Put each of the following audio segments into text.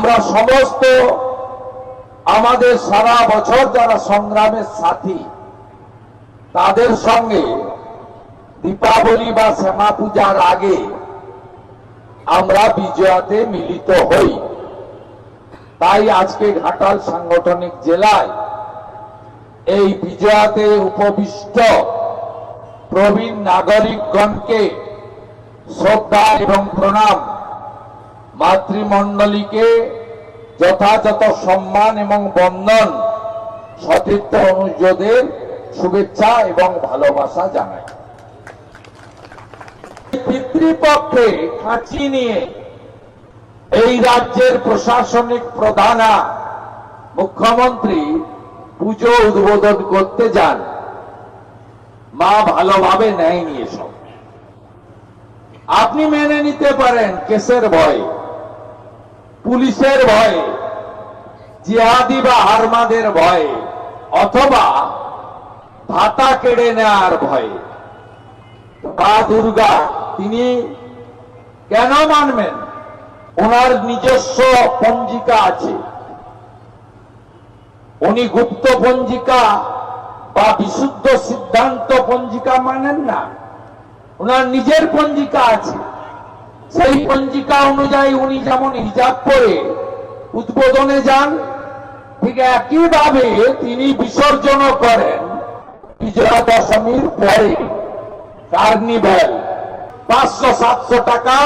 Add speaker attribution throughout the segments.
Speaker 1: আমরা সমস্ত আমাদের সারা বছর যারা সংগ্রামের সাথী, তাদের সঙ্গে দীপাবলি বা শ্যামা পূজার আগে আমরা বিজয়াতে মিলিত হই। তাই আজকে ঘাটাল সাংগঠনিক জেলায় এই বিজয়াতে উপবিষ্ট প্রবীণ নাগরিকগণকে শ্রদ্ধা এবং প্রণাম মাতৃমণ্ডলীকে যথাযথ সম্মান এবং বন্ধন সতীর্থ অনুযোগের শুভেচ্ছা এবং ভালোবাসা জানাই পিতৃপক্ষে খাঁচি নিয়ে এই রাজ্যের প্রশাসনিক প্রধানা মুখ্যমন্ত্রী পুজো উদ্বোধন করতে যান। মা ভালোভাবে নেয়নি এসব। আপনি মেনে নিতে পারেন কেসের ভয়ে। পুলিশের ভয়ে, জিহাদি বা হারমাদের ভয়ে, অথবা ভাতা কেড়ে নেওয়ার ভয়ে। মা দুর্গা, তিনি কেন মানবেন? ওনার নিজস্ব পঞ্জিকা আছে। উনি গুপ্ত পঞ্জিকা বা বিশুদ্ধ সিদ্ধান্ত পঞ্জিকা মানেন না। ওনার নিজের পঞ্জিকা আছে। সেই পঞ্জিকা অনুযায়ী উনি যেমন হিজাব করে উদ্বোধনে যান, ঠিক একইভাবে তিনি বিসর্জন করেন বিজয়া দশমীর পরে, কার্নিভ্যাল। পাঁচশো সাতশো টাকা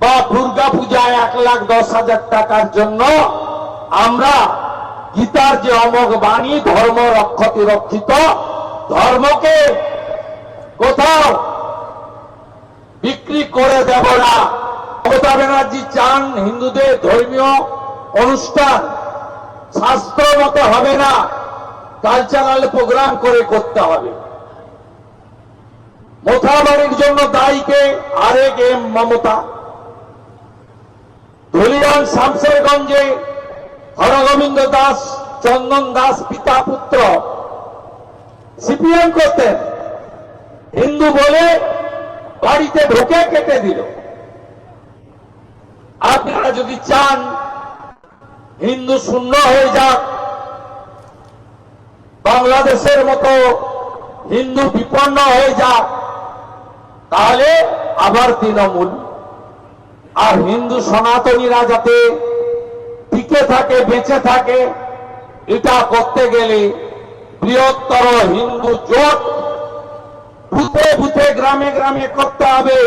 Speaker 1: বা দুর্গা পূজায় এক লাখ দশ হাজার টাকার জন্য আমরা গীতার যে অমোঘ বাণী, ধর্ম রক্ষতি রক্ষিত, ধর্মকে কোথাও বিক্রি করে দেব না। মমতা ব্যানার্জি চান হিন্দুদের ধর্মীয় অনুষ্ঠান। শাস্ত্র মতো হবে না। কালচারাল প্রোগ্রাম করে করতে হবে। মোথাবাড়ির জন্য দায়ীকে আরেক এম মমতা। ধুলিয়ান শামসেরগঞ্জে হরগোবিন্দ দাস, চন্দন দাস পিতা পুত্র। সিপিএম করতেন। হিন্দু বলে বাড়িতে ঢুকে কেটে দিল। আপনারা যদি চান, হিন্দু শূন্য হয়ে যাক, বাংলাদেশের মতো হিন্দু বিপন্ন হয়ে যাক, তাহলে আবার তৃণমূল। আর হিন্দু সনাতনীরা যাতে টিকে থাকে, বেঁচে থাকে, এটা করতে গেলে বৃহত্তর হিন্দু জোট বুথে বুথে গ্রামে গ্রামে করতে হবে।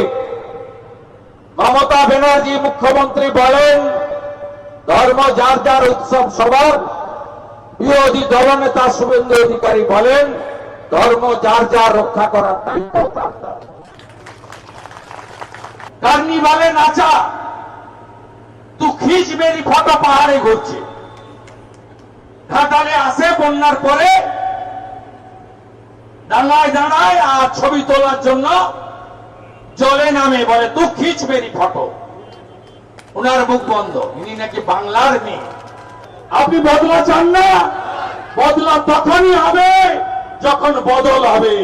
Speaker 1: মমতা ব্যানার্জি মুখ্যমন্ত্রী বলেন, ধর্ম যার যার উৎসব সবার। বিরোধী দলনেতা শুভেন্দু অধিকারী বলেন, ধর্ম যার যার রক্ষা করার দায়িত্ব। কার্নিভালে নাচা তু খিচ মেরি ফটো পাহাড়ে ঘুরছে। ঘাটালে আসে বন্যার পরে দাঁড়ায় দাঁড়ায় আর ছবি তোলার জন্য জলে নামে বলে তু খিচ ফটো। ওনার মুখ বন্ধ। ইনি নাকি বাংলার মেয়ে। আপনি বদলা চান না। বদলা তখনই হবে যখন বদল হবে।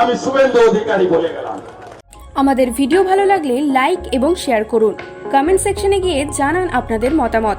Speaker 1: আমি শুভেন্দু অধিকারী বলে গেলাম।
Speaker 2: আমাদের ভিডিও ভালো লাগলে লাইক এবং শেয়ার করুন। কমেন্ট সেকশনে গিয়ে জানান আপনাদের মতামত।